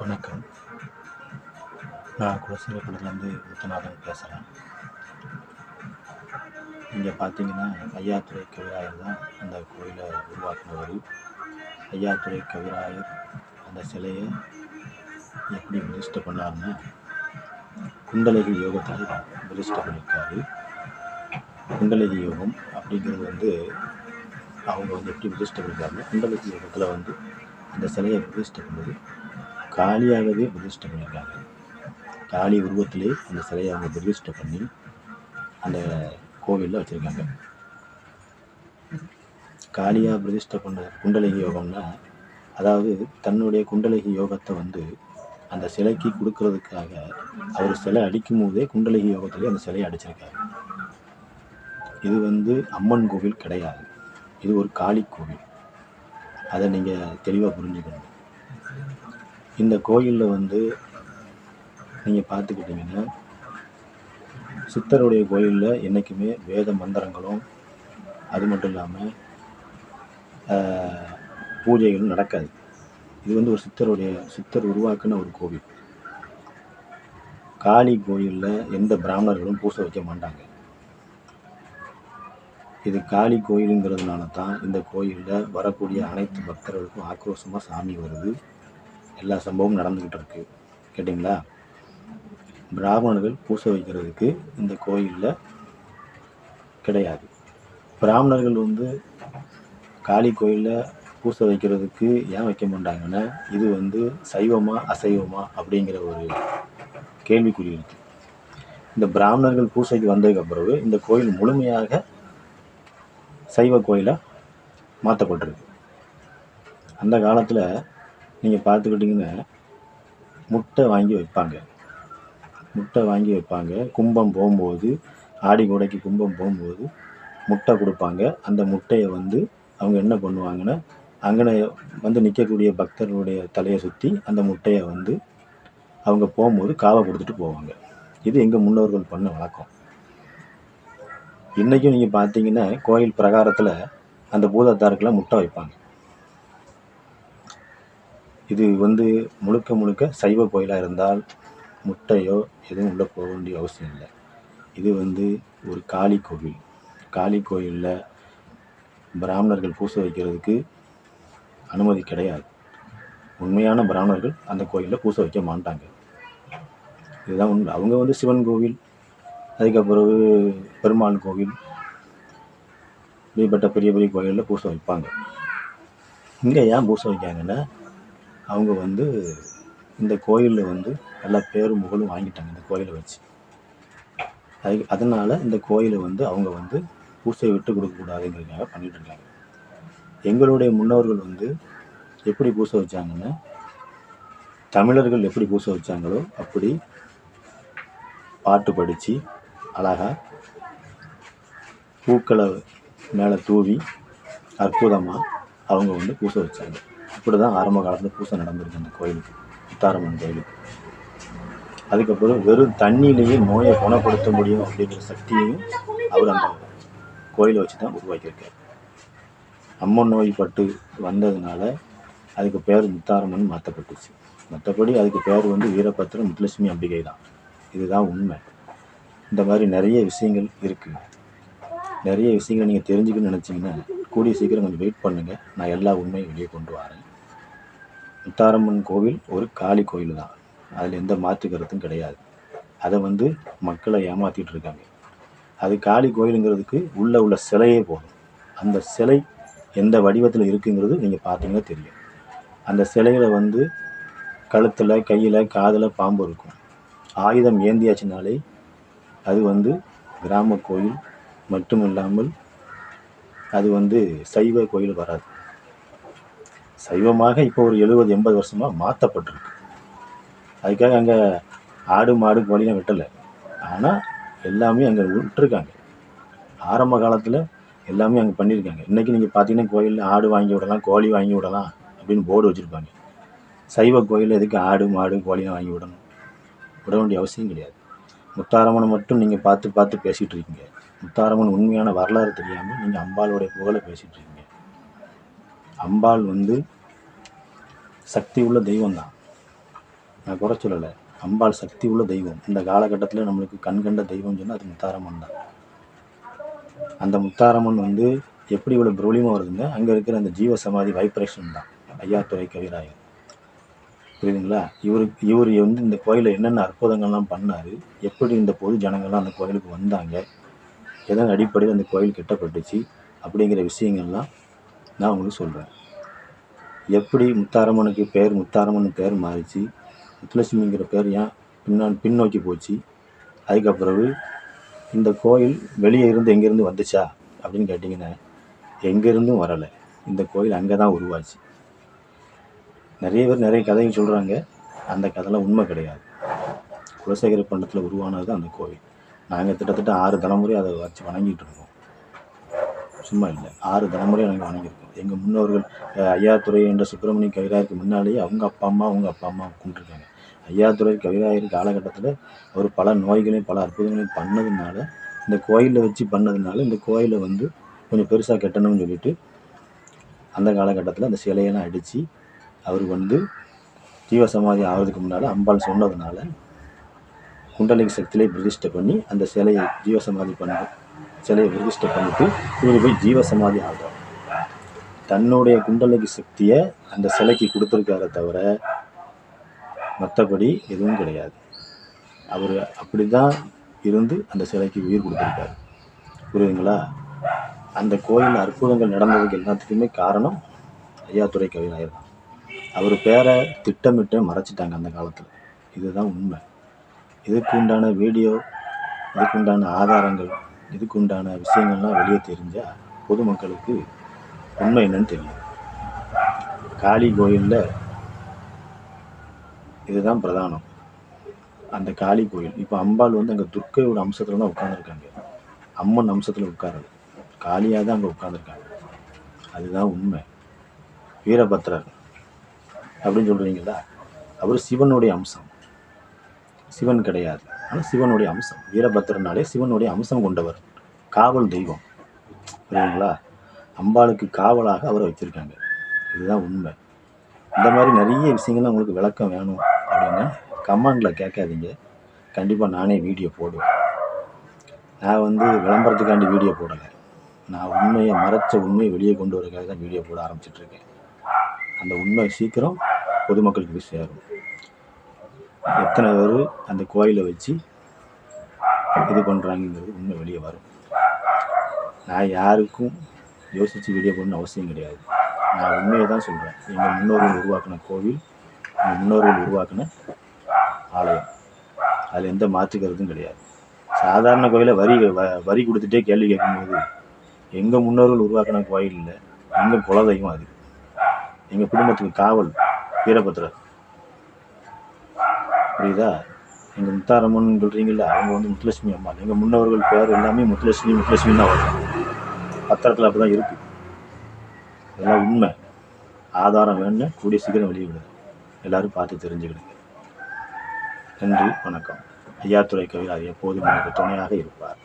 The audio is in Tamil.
வணக்கம். நான் குலசேகரப்பட்டிலேருந்து முத்துநாதன் பேசுகிறேன் இங்கே பார்த்தீங்கன்னா ஐயாத்துறை கவிராயர் தான் அந்த கோயிலை உருவாக்குனவர். ஐயாத்துறை கவிராயர் அந்த சிலையை எப்படி பிரதிஷ்டை பண்ணாருன்னா குண்டலகி யோகத்தால் பிரதிஷ்டை பண்ணியிருக்காரு குண்டலகி யோகம் அப்படிங்கிறது வந்து அவங்க வந்து எப்படி பிரதிஷ்டை பண்ணியிருக்காங்க குண்டலகி யோகத்தில் வந்து அந்த சிலையை பிரதிஷ்டை பண்ணது காளியாகவே பிரதிஷ்டை பண்ணியிருக்காங்க. காளி உருவத்திலே அந்த சிலையை அவங்க பிரதிஷ்டை பண்ணி அந்த கோவிலில் வச்சுருக்காங்க. காளியாக பிரதிஷ்டை பண்ண குண்டலகி யோகம்னா அதாவது தன்னுடைய குண்டலகி யோகத்தை வந்து அந்த சிலைக்கு கொடுக்கறதுக்காக அவர் சிலை அடிக்கும் போதே குண்டலகி யோகத்திலே அந்த சிலையை அடிச்சிருக்காரு. இது வந்து அம்மன் கோவில் கிடையாது. இது ஒரு காளி கோவில். அதை நீங்கள் தெளிவாக புரிஞ்சுக்கணும். இந்த கோயிலில் வந்து நீங்கள் பார்த்துக்கிட்டிங்கன்னா சித்தருடைய கோயிலில் என்றைக்குமே வேத மந்திரங்களும் அது மட்டும் இல்லாமல் பூஜைகளும் நடக்காது. இது வந்து ஒரு சித்தருடைய சித்தர் உருவாக்குன ஒரு கோவில். காளி கோயிலில் எந்த பிராமணர்களும் பூசை வைக்க மாட்டாங்க. இது காளி கோயிலுங்கிறதுனால தான் இந்த கோயிலில் வரக்கூடிய அனைத்து பக்தர்களுக்கும் ஆக்ரோஷமாக சாமி வருது. எல்லா சம்பவமும் நடந்துக்கிட்டு இருக்கு கேட்டிங்களா? பிராமணர்கள் பூசை வைக்கிறதுக்கு இந்த கோயிலில் கிடையாது. பிராமணர்கள் வந்து காளி கோயிலில் பூசை வைக்கிறதுக்கு ஏன் வைக்க மாட்டாங்கன்னா இது வந்து சைவமா அசைவமா அப்படிங்கிற ஒரு கேள்விக்குறி இருக்கு. இந்த பிராமணர்கள் பூசைக்கு வந்ததுக்கு பிறகு இந்த கோயில் முழுமையாக சைவ கோயிலாக மாற்றப்பட்டிருக்கு அந்த காலத்தில் நீங்கள் பார்த்துக்கிட்டிங்கன்னா முட்டை வாங்கி வைப்பாங்க. முட்டை வாங்கி வைப்பாங்க. கும்பம் போகும்போது ஆடி கூடைக்கு கும்பம் போகும்போது முட்டை கொடுப்பாங்க. அந்த முட்டையை வந்து அவங்க என்ன பண்ணுவாங்கன்னா அங்கே வந்து நிற்கக்கூடிய பக்தர்களுடைய தலையை சுற்றி அந்த முட்டையை வந்து அவங்க போகும்போது காவை கொடுத்துட்டு போவாங்க. இது எங்கள் முன்னோர்கள் பண்ண வழக்கம். இன்றைக்கும் நீங்கள் பார்த்தீங்கன்னா கோயில் பிரகாரத்தில் அந்த பூதத்தாருக்கெல்லாம் முட்டை வைப்பாங்க. இது வந்து முழுக்க முழுக்க சைவ கோயிலாக இருந்தால் முட்டையோ எதுவும் உள்ளே போக வேண்டிய அவசியம் இல்லை. இது வந்து ஒரு காளி கோவில். காளி கோயிலில் பிராமணர்கள் பூசை வைக்கிறதுக்கு அனுமதி கிடையாது. உண்மையான பிராமணர்கள் அந்த கோயிலில் பூசை வைக்க மாட்டாங்க. இதுதான் உண்மை. அவங்க வந்து சிவன் கோவில் அதுக்கப்புறம் பெருமாள் கோவில் இப்படிப்பட்ட பெரிய பெரிய கோயிலில் பூசை வைப்பாங்க. இங்கே ஏன் பூசை வைக்காங்கன்னா அவங்க வந்து இந்த கோயிலில் வந்து எல்லா பேரும் புகழும் வாங்கிட்டாங்க இந்த கோயிலை வச்சு. அது அதனால் இந்த கோயிலை வந்து அவங்க வந்து பூசையை விட்டு கொடுக்கக்கூடாதுங்கிறதுக்காக பண்ணிகிட்டு இருக்காங்க. எங்களுடைய முன்னோர்கள் வந்து எப்படி பூசை வச்சாங்கன்னா தமிழர்கள் எப்படி பூசை வச்சாங்களோ அப்படி பாட்டு படித்து அழகாக பூக்களை மேலே தூவி அற்புதமாக அவங்க வந்து பூசை வச்சாங்க. இப்படி தான் ஆரம்ப காலத்தில் பூசை நடந்திருக்கு அந்த கோயிலுக்கு முத்தாரம்மன் கோயிலுக்கு. அதுக்கப்புறம் வெறும் தண்ணியிலேயே நோயை குணப்படுத்த முடியும் அப்படிங்கிற சக்தியையும் அவர் அந்த கோயிலை வச்சு தான் உருவாக்கியிருக்கார். அம்மன் நோய் பட்டு வந்ததுனால அதுக்கு பேர் முத்தாரம்மன் மாற்றப்பட்டுச்சு மற்றபடி அதுக்கு பேர் வந்து வீரபத்திரம் முத்துலட்சுமி அம்பிகை தான் இதுதான் உண்மை. இந்த மாதிரி நிறைய விஷயங்கள் இருக்குது நிறைய விஷயங்களை நீங்கள் தெரிஞ்சுக்கணும்னு நினச்சிங்கன்னா கூடிய சீக்கிரம் கொஞ்சம் வெயிட் பண்ணுங்கள் நான் எல்லா உண்மையும் வெளியே கொண்டு வரேன். முத்தாரம்மன் கோவில் ஒரு காளி கோயில் தான். அதில் எந்த மாற்று கருத்தும் கிடையாது. அதை வந்து மக்களை ஏமாற்றிட்டு இருக்காங்க. அது காளி கோயிலுங்கிறதுக்கு உள்ளே உள்ள சிலையே போதும். அந்த சிலை எந்த வடிவத்தில் இருக்குங்கிறது நீங்கள் பார்த்தீங்கன்னா தெரியும். அந்த சிலையில் வந்து கழுத்தில் கையில் காதில் பாம்பு இருக்கும். ஆயுதம் ஏந்தியாச்சுனாலே அது வந்து கிராம கோயில் மட்டும் இல்லாமல் அது வந்து சைவ கோயில் வராது. சைவமாக இப்போ ஒரு எழுபது எண்பது வருஷமாக மாற்றப்பட்டிருக்கு அதுக்காக அங்கே ஆடு மாடு கோழிலாம் வெட்டலை. ஆனால் எல்லாமே அங்கே விட்டுருக்காங்க. ஆரம்ப காலத்தில் எல்லாமே அங்கே பண்ணியிருக்காங்க இன்றைக்கி நீங்கள் பார்த்தீங்கன்னா கோயிலில் ஆடு வாங்கி விடலாம் கோழி வாங்கி விடலாம் அப்படின்னு போர்டு வச்சுருப்பாங்க. சைவ கோயிலில் எதுக்கு ஆடு மாடு கோழிலாம் வாங்கி விடணும்? விட வேண்டிய அவசியம் கிடையாது. முத்தாரம்மனை மட்டும் நீங்கள் பார்த்து பார்த்து பேசிகிட்டு இருக்கீங்க. முத்தாரம்மன் உண்மையான வரலாறு தெரியாமல் நீங்கள் அம்பாளுடைய புகழை பேசிகிட்டு இருக்கீங்க. அம்பாள் வந்து சக்தி உள்ள தெய்வம் தான் நான் குறை சொல்லலை. அம்பாள் சக்தி உள்ள தெய்வம். இந்த காலகட்டத்தில் நம்மளுக்கு கண் கண்ட தெய்வம் சொன்னால் அது முத்தாரம்மன் தான். அந்த முத்தாரம்மன் வந்து எப்படி இவ்வளோ பிரபலியமாக வருதுங்க? அங்கே இருக்கிற அந்த ஜீவ சமாதி வைப்ரேஷன் தான். ஐயாத்துறை கவிராயர். புரியுதுங்களா? இவரு இவர் வந்து இந்த கோயிலில் என்னென்ன அற்புதங்கள்லாம் பண்ணார்? எப்படி இந்த பொது ஜனங்கள்லாம் அந்த கோயிலுக்கு வந்தாங்க? எதன் அடிப்படையில் அந்த கோயில் கட்டப்பட்டுச்சு அப்படிங்கிற விஷயங்கள்லாம் நான் உங்களுக்கு சொல்கிறேன் எப்படி முத்தாரம்மனுக்கு பேர் முத்தாரம்மன் பேர் மாறிச்சு முத்துலட்சுமிங்கிற பேர் ஏன் பின்னால் பின்னோக்கி போச்சு அதுக்கப்புறவு இந்த கோயில் வெளியே இருந்து எங்கேருந்து வந்துச்சா அப்படின்னு கேட்டிங்கன்னா எங்கேருந்தும் வரலை. இந்த கோயில் அங்கே தான் உருவாச்சு. நிறைய பேர் நிறைய கதைகள் சொல்கிறாங்க அந்த கதைலாம் உண்மை கிடையாது. குலசேகர பண்டத்தில் உருவானது தான் அந்த கோவில் நாங்கள் கிட்டத்தட்ட ஆறு தலைமுறை அதை வச்சு வணங்கிட்டு இருக்கோம். சும்மா இல்லை. ஆறு தலைமுறை நாங்கள் வணங்கியிருக்கோம். எங்கள் முன்னோர்கள் ஐயாத்துறை என்ற சுப்பிரமணிய கவிராயருக்கு முன்னாலேயே அவங்க அப்பா அம்மா அவங்க அப்பா அம்மா கும்பிட்டுருக்காங்க ஐயாத்துறை கவிராயர் காலகட்டத்தில் அவர் பல நோய்களையும் பல அற்புதங்களையும் பண்ணதுனால இந்த கோயிலில் வச்சு பண்ணதுனால இந்த கோயிலை வந்து கொஞ்சம் பெருசாக கட்டணும்னு சொல்லிட்டு அந்த காலகட்டத்தில் அந்த சிலையெல்லாம் அடித்து அவர் வந்து ஜீவசமாதி ஆகிறதுக்கு முன்னால் அம்பாள் சொன்னதுனால குண்டலிங்க சக்தியிலே பிரதிஷ்டை பண்ணி அந்த சிலையை ஜீவசமாதி பண்ண சிலையை பிரதிஷ்டை பண்ணிட்டு இவர் போய் ஜீவசமாதி ஆகிறார். தன்னுடைய குண்டலிக சக்தியை அந்த சிலைக்கு கொடுத்துருக்கார தவிர மற்றபடி எதுவும் கிடையாது. அவர் அப்படி தான் இருந்து அந்த சிலைக்கு உயிர் கொடுத்துருக்காரு. புரியுதுங்களா? அந்த கோயில் அற்புதங்கள் நடந்ததுக்கு எல்லாத்துக்குமே காரணம் ஐயாத்துறை கவிநாயர் தான். அவர் பேரை திட்டமிட்டு மறைச்சிட்டாங்க அந்த காலத்தில். இதுதான் உண்மை. இதுக்கு உண்டான வீடியோ இதுக்கு உண்டான ஆதாரங்கள் இதுக்கு உண்டான விஷயங்கள்லாம் வெளியே தெரிஞ்சால் பொதுமக்களுக்கு உண்மை என்னன்னு தெரியும். காளி கோயிலில் இதுதான் பிரதானம். அந்த காளி கோயில். இப்போ அம்பாள் வந்து அங்கே துர்க்கையோட அம்சத்தில் தான் உட்காந்துருக்காங்க அம்மன் அம்சத்தில் உட்காரல காளியாக தான் அங்கே உட்காந்துருக்காங்க அதுதான் உண்மை. வீரபத்ரர். அப்படின்னு சொல்கிறீங்களா அவர் சிவனுடைய அம்சம். சிவன் கிடையாது. ஆனால் சிவனுடைய அம்சம். வீரபத்ரனாலே சிவனுடைய அம்சம் கொண்டவர். காவல் தெய்வம். புரியுங்களா அம்பாளுக்கு காவலாக அவரை வச்சுருக்காங்க இதுதான் உண்மை. இந்த மாதிரி நிறைய விஷயங்கள்லாம் உங்களுக்கு விளக்கம் வேணும் அப்படின்னா கமெண்டில் கேட்காதீங்க. கண்டிப்பாக நானே வீடியோ போடுவேன். நான் வந்து விளம்பரத்துக்காண்டி வீடியோ போடலை. நான் உண்மையை மறைச்ச உண்மையை வெளியே கொண்டு வரதுக்காக தான் வீடியோ போட ஆரம்பிச்சிட்ருக்கேன் அந்த உண்மை சீக்கிரம் பொதுமக்களுக்கு போய் சேரும். எத்தனை பேர் அந்த கோயிலை வச்சு இது பண்ணுறாங்கங்கிறது உண்மை வெளியே வரும். நான் யாருக்கும் யோசித்து வெளியே போகணும்னு அவசியம் கிடையாது. நான் உண்மையை தான் சொல்கிறேன் எங்கள் முன்னோர்கள் உருவாக்கின கோவில் எங்கள் முன்னோர்கள் உருவாக்கின ஆலயம். அதில் எந்த மாற்றுக்கிறதும் கிடையாது. சாதாரண கோயிலை வரி வ- வரி கொடுத்துட்டே கேள்வி கேட்கும்போது எங்கள் முன்னோர்கள் உருவாக்கின கோயில் இல்லை எங்கள் குலதெய்வம் அது. எங்கள் குடும்பத்துக்கு காவல் வீரபத்ரர். புரியுதா? எங்கள் முத்தாரம்மன் சொல்கிறீங்களா அவங்க வந்து முத்துலட்சுமி அம்மா. எங்கள் முன்னவர்கள் பேர் எல்லாமே முத்துலட்சுமி முத்துலட்சுமி தான் வரும். பத்திரத்தில் அப்படி தான் இருக்குது எல்லாம் உண்மை. ஆதாரம் வேணும் கூடிய சீக்கிரம் வெளியிடுது எல்லாரும் பார்த்து தெரிஞ்சுக்கிடுங்க. நன்றி வணக்கம். ஐயாத்துறை கவிராஜ் எப்போதும் எனக்கு துணையாக இருப்பார்.